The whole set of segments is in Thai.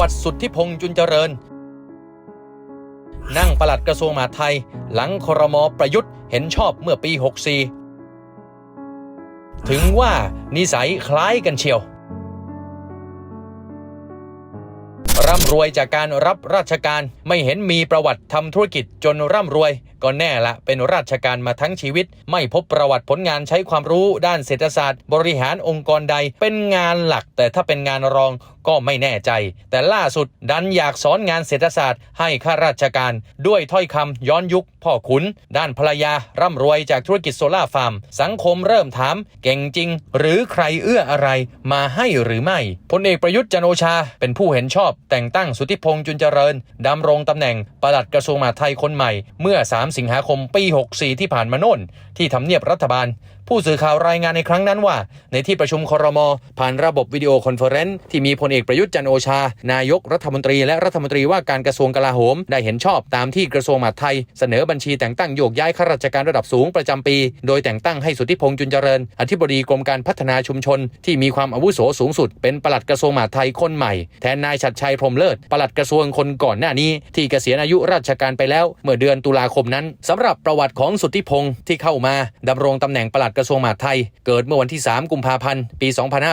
วัติสุทธิพงษ์จุนเจริญ นั่งปลัดกระทรวงมหาดไทย หลังครมประยุทธ์เห็นชอบเมื่อปี 64 ถึงว่านิสัยคล้ายกันเชียว ร่ำรวยจากการรับราชการไม่เห็นมีประวัติทำธุรกิจจนร่ำรวย ก็แน่ละเป็นราชการมาทั้งชีวิต ไม่พบประวัติผลงานใช้ความรู้ด้านเศรษฐศาสตร์ บริหารองค์กรใด เป็นงานหลัก แต่ถ้าเป็นงานรองก็ไม่แน่ใจ แต่ล่าสุดดันอยากสอนงานเศรษฐศาสตร์ให้ข้าราชการ ด้วยถ้อยคำย้อนยุคพ่อขุน ด้านภรรยา ร่ำรวยจากธุรกิจโซล่าฟาร์ม สังคมเริ่มถาม เก่งจริง หรือใครเอื้ออะไรมาให้หรือไม่พลเอกประยุทธ์จันโอชา เป็นผู้เห็นชอบ แต่งตั้งสุทธิพงษ์จุนเจริญดำรงตำแหน่งปลัดกระทรวงมหาดไทยคนใหม่เมื่อ3สิงหาคมปี 64 ที่ผ่านมาโน่น ที่ทำเนียบรัฐบาล ผู้สื่อข่าวรายงานในครั้งนั้นว่า ในที่ประชุมครม ผ่านระบบวิดีโอคอนเฟอเรนซ์ที่มีพลเอกประยุทธ์จันโอชา นายกรัฐมนตรีและรัฐมนตรีว่าการกระทรวงกลาโหม ได้เห็นชอบตามที่กระทรวงมหาดไทย เสนอบัญชีแต่งตั้งโยกย้ายข้าราชการระดับสูงประจำปี โดยแต่งตั้งให้สุทธิพงษ์จุนเจริญ อธิบดีกรมการพัฒนาชุมชน ที่มีความอาวุโสสูงสุด เป็นปลัดกระทรวงมหาดไทยคนใหม่แทนนายชัดชัยพรมเลิศปลัดกระทรวงคนก่อนหน้านี้ ที่เกษียณอายุราชการไปแล้ว เมื่อเดือนตุลาคมนั้นสำหรับประวัติของสุทธิพงษ์ที่เข้ามาดำรงตำแหน่งปลัดกระทรวงมหาดไทย เกิดเมื่อวันที่ 3 กุมภาพันธ์ ปี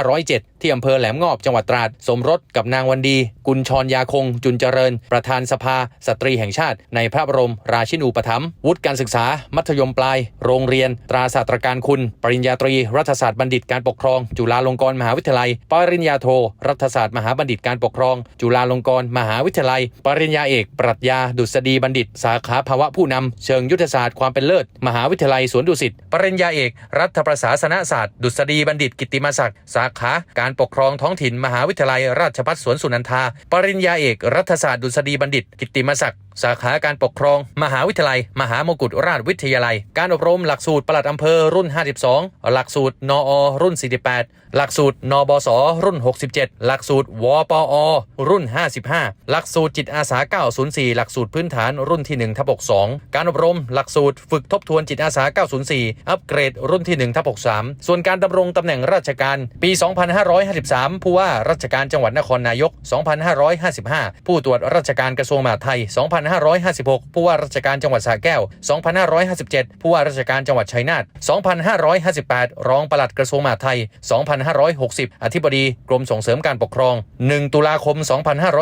2507 ที่อำเภอแหลมงอบจังหวัดตราด สมรสกับนางวันดี กุลชรยาคง จุนเจริญ ประธานสภา สตรีแห่งชาติ ในพระบรมราชินูปถัมภ์วุฒิการศึกษา มัธยมปลาย โรงเรียน ตราศาสตราการคุณ ปริญญาตรี รัฐศาสตร์บัณฑิตการปกครอง จุฬาลงกรณ์มหาวิทยาลัย ปริญญาโท รัฐศาสตร์มหาบัณฑิตการปกครอง จุฬาลงกรณ์มหาวิทยาลัย ปริญญาเอก ปรัชญา ดุษฎีบัณฑิต สาขาภาวะผู้นำเชิงยุทธศาสตร์ความเป็นเลิศ มหาวิทยาลัยสวนดุสิต ปริญญาเอก รัฐประศาสนศาสตร์ ดุษฎีบัณฑิตกิตติมศักดิ์ สาขา การปกครองท้องถิ่น มหาวิทยาลัยราชภัฏสวนสุนันทา ปริญญาเอก รัฐศาสตร์ดุษฎีบัณฑิตกิตติมศักดิ์ สาขาการปกครอง มหาวิทยาลัย มหามกุฎราชวิทยาลัย การอบรมหลักสูตรปลัดอำเภอรุ่น 52 หลักสูตรนอรุ่น 48 หลักสูตรนบสรุ่น 67 หลักสูตรวปอ รุ่น 55 หลักสูตรจิตอาสา 904 หลักสูตรพื้นฐานรุ่นที่1ทับ62 การอบรมหลักสูตรฝึกทบทวนจิตอาสา 904 อัปเกรดรุ่นที่1ทับ63 ส่วนการดำรงตำแหน่งราชการปี 2553 ผู้ว่าราชการจังหวัดนครนายก 2555 ผู้ตรวจราชการกระทรวงมหาดไทย2556 ผู้ว่าราชการจังหวัดสระแก้ว 2557 ผู้ว่าราชการจังหวัดชัยนาท 2558 รองปลัดกระทรวงมหาดไทย 2560 อธิบดีกรมส่งเสริมการปกครอง 1 ตุลาคม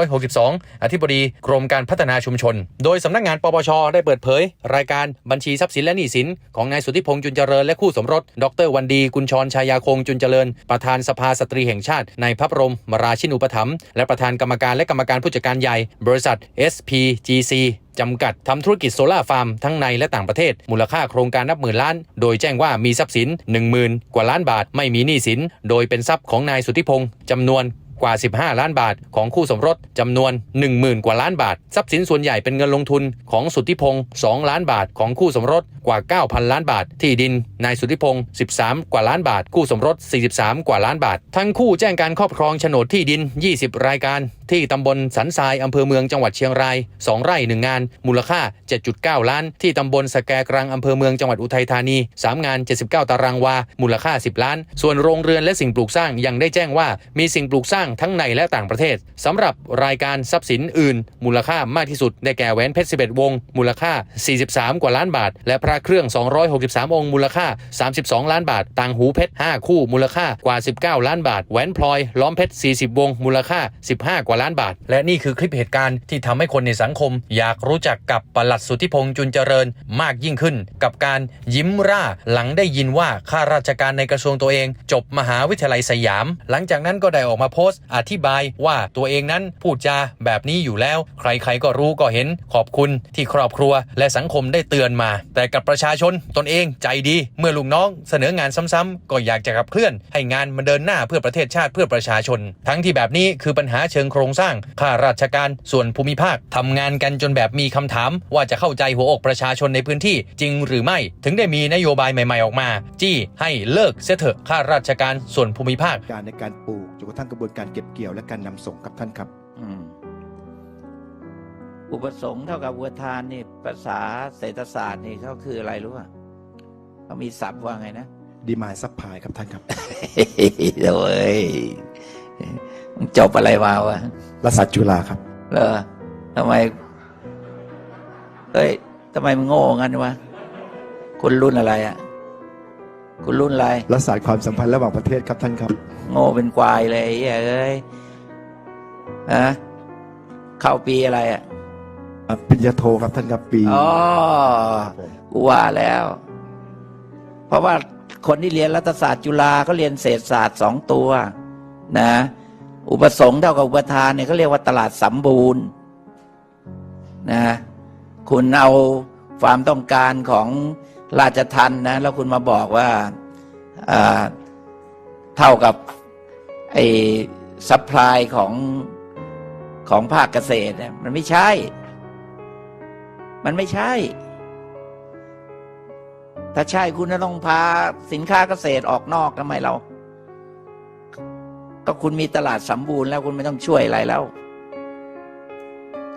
2562 อธิบดีกรมการพัฒนาชุมชน โดยสำนักงานปปช ได้เปิดเผย รายการบัญชีทรัพย์สินและหนี้สิน ของนายสุทธิพงษ์จุนเจริญและคู่สมรส ดรวันดี กุลชรชายาคงจุนเจริญ ประธานสภาสตรีแห่งชาติ ในพระบรมราชินูปถัมภ์และประธานกรรมการและกรรมการผู้จัดการใหญ่ บริษัท SPGC จำกัดทำธุรกิจโซลาร์ฟาร์มทั้งในและต่างประเทศ มูลค่าโครงการนับหมื่นล้าน โดยแจ้งว่ามีทรัพย์สิน 10,000 กว่าล้านบาทไม่มีหนี้สิน โดยเป็นทรัพย์ของนายสุทธิพงษ์จำนวนกว่า 15 ล้านบาทของคู่สมรสจำนวน 10,000 กว่าล้านบาท ทรัพย์สินส่วนใหญ่เป็นเงินลงทุนของสุทธิพงษ์2ล้านบาทของคู่สมรสกว่า 9,000 ล้านบาท ที่ดิน นายสุทธิพงษ์13 กว่าล้านบาท คู่สมรส 43 กว่าล้านบาท ทั้งคู่แจ้งการครอบครองโฉนดที่ดิน 20 รายการที่ตำบลสันทรายอำเภอเมืองจังหวัดเชียงราย 2 ไร่1งาน มูลค่า 7.9 ล้าน ที่ตำบลสแกกรังอำเภอเมืองจังหวัดอุทัยธานี 3 งาน 79 ตารางวา มูลค่า 10 ล้าน ส่วนโรงเรือนและสิ่งปลูกสร้างยังได้แจ้งว่า มีสิ่งปลูกสร้างทั้งในและต่างประเทศสำหรับรายการทรัพย์สินอื่น มูลค่ามากที่สุดได้แก่แหวนเพชร 11 วง มูลค่า 43 กว่าล้านบาท และพระเครื่อง 263 องค์ มูลค่า 32 ล้านบาท ต่างหูเพชร 5 คู่ มูลค่ากว่า 19 ล้านบาท แหวนพลอย ล้อมเพชร 40 วง มูลค่า 15 กว่าล้านบาท และนี่คือคลิปเหตุการณ์ที่ทำให้คนในสังคม อยากรู้จักกับปลัดสุทธิพงษ์จุนเจริญมากยิ่งขึ้น กับการยิ้มร่าหลังได้ยินว่าข้าราชการในกระทรวงตัวเอง จบมหาวิทยาลัยสยาม หลังจากนั้นก็ได้ออกมาโพสต์ อธิบายว่าตัวเองนั้นพูดจาแบบนี้อยู่แล้ว ใครๆก็รู้ก็เห็นขอบคุณที่ครอบครัวและสังคมได้เตือนมา แต่กับประชาชนตนเองใจดี เมื่อลูกน้องเสนองานซ้ำๆก็อยากจะขับเคลื่อน ให้งานมันเดินหน้าเพื่อประเทศชาติเพื่อประชาชน ทั้งที่แบบนี้คือปัญหาเชิงโครงสร้างข้าราชการส่วนภูมิภาคทำงานกันจนแบบมีคำถาม ว่าจะเข้าใจหัวอกประชาชนในพื้นที่จริงหรือไม่ถึงได้มีนโยบายใหม่ๆออกมา จี้ให้เลิกเสียเถอะข้าราชการส่วนภูมิภาค การในการปลูกจนกระทั่งกระบวนการเก็บเกี่ยวและการนำส่งครับท่านครับอืมอุปสงค์เท่ากับอุปทานนี่ภาษาเศรษฐศาสตร์นี่เขาคืออะไรรู้ป่ะเขามีศัพท์ว่าไงนะดีมายซัพพลายครับท่านครับโอ้ยมึง จบอะไรมาวะรัฐศาสตร์จุฬาครับเหรอทำไมเฮ้ยทำไมมึงโง่งั้นวะคุณรุ่นอะไรอะ คุณรุ่นอะไรรัฐศาสตร์ความสัมพันธ์ระหว่างประเทศครับท่านครับ โง่เป็นควายเลยไอ้เหี้ยเอ้ยฮะเข้าปีอะไรอะอะปริญญาโทครับท่านครับปีอ๋อครับผมกูว่าแล้ว เพราะว่าคนที่เรียนรัฐศาสตร์จุฬาเขาเรียนเศรษฐศาสตร์สองตัว นะ อุปสงค์เท่ากับอุปทานเนี่ยเขาเรียกว่าตลาดสมบูรณ์นะคุณเอาความต้องการของราชทันนะแล้วคุณมาบอกว่าเท่ากับไอ้ซัพพลายของของภาคเกษตรเนี่ยมันไม่ใช่ มันไม่ใช่ ถ้าใช่คุณจะต้องพาสินค้าเกษตรออกนอกทำไมเรา ก็คุณมีตลาดสมบูรณ์แล้วคุณไม่ต้องช่วยอะไรแล้ว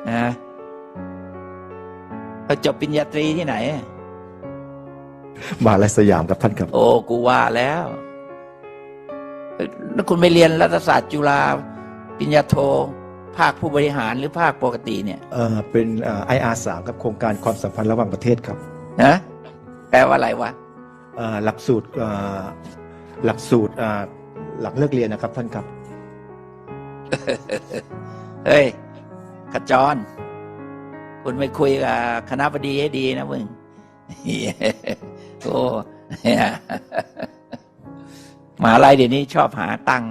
นะเราจบปริญญาตรีที่ไหน มหาลัยสยามครับท่านครับ โอ้กูว่าแล้วเอ้ยแล้วคุณไปเรียนรัฐศาสตร์จุฬาปริญญาโท ภาคผู้บริหารหรือภาคปกติเนี่ยเอ่อเป็นไออาร์สามครับโครงการความสัมพันธ์ระหว่างประเทศครับนะแปลว่าอะไรวะเอ่อหลักสูตรเอ่อหลักสูตรอ่า หลักเลิกเรียนนะครับท่านครับ เฮ้ยขจร คุณไปคุยกับคณะบดีให้ดีนะมึงโอ้มหาลัยเดี๋ยวนี้ชอบหาตังค์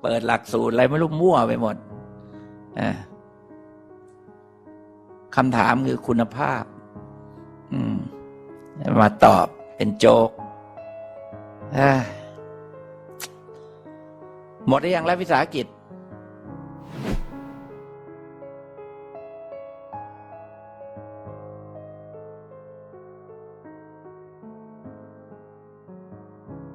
เปิดหลักสูตรอะไรไม่รู้มั่วไปหมดคำถามคือคุณภาพมมาตอบเป็นโจกอะ หมดได้อยังแล้ววิสาหกิจ